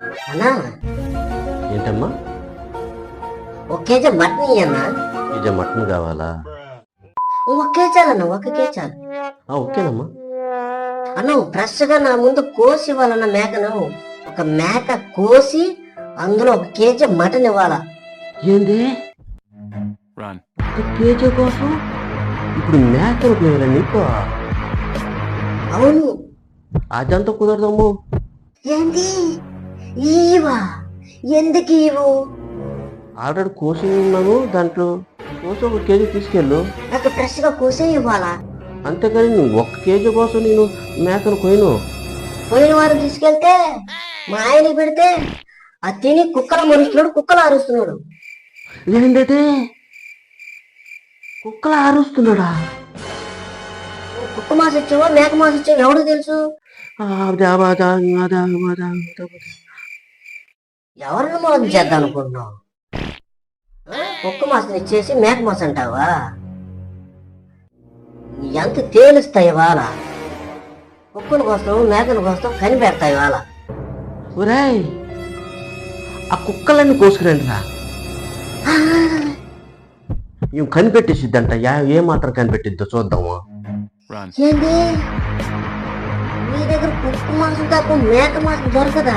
అన్నా? ఏంటమ్మా? ఒక కేజీ మటన్ ఇయ్యన్నా ఇది మటన్ కావాలా? ఒక కేజీ అన్న ఒక కేజీ ఆ, ఓకేనమ్మా. అన్న ఫ్రెష్గా నా ముందు కోసి ఇవ్వాలన్న మేకను. ఒక మేక కోసి అందులో ఒక కేజీ మటన్ ఇవ్వాలా? ఏంది? కేజీ కోసం? ఇప్పుడు మేకలు పోయాలి నీకు? అవును. అదంతా కుదరదమ్ము. ఏంది? ఈవా. ఎందుకు ఇవ్వు ఆల్రెడీ కోసి ఉన్నాను దాంట్లో కోసి ఒక కేజీ తీసుకెళ్ళు. నాకు ఫ్రెష్గా కోసే ఇవ్వాలా? అంతేకాని నువ్వు ఒక్క కేజీ కోసం నేను మేకను కొయ్యను. పోయిన వారం తీసుకెళ్తే మా ఆయన పెడితే అది తిని కుక్కల మరుస్తున్నాడు కుక్కలు అరుస్తున్నాడు ఏంటంటే కుక్కలు ఆరుస్తున్నాడా? కుక్క మాస ఇచ్చావో మేక మాస ఇచ్చావో ఎవడు తెలుసు? ఆ, అదా, అదా, అదా, అదా, అదా, అదా. ఎవరిని మోసం చేద్దాం అనుకుంటున్నావు? కుక్క మాసం ఇచ్చేసి మేక మాసం అంటావా? ఎంత తేలుస్తాయి వాళ్ళ కుక్కల కోసం మేకల కోసం కనిపెడతాయి వాళ్ళ ఒరేయ్ ఆ కుక్కలన్నీ కోసుకురండి రా ఇవి కనిపెట్టేసిద్దంట. ఏ మాత్రం కనిపెట్టిద్దో చూద్దాము. ఏంది? మీ దగ్గర కుక్క మాసం తప్ప మేక మాసం దొరకదా?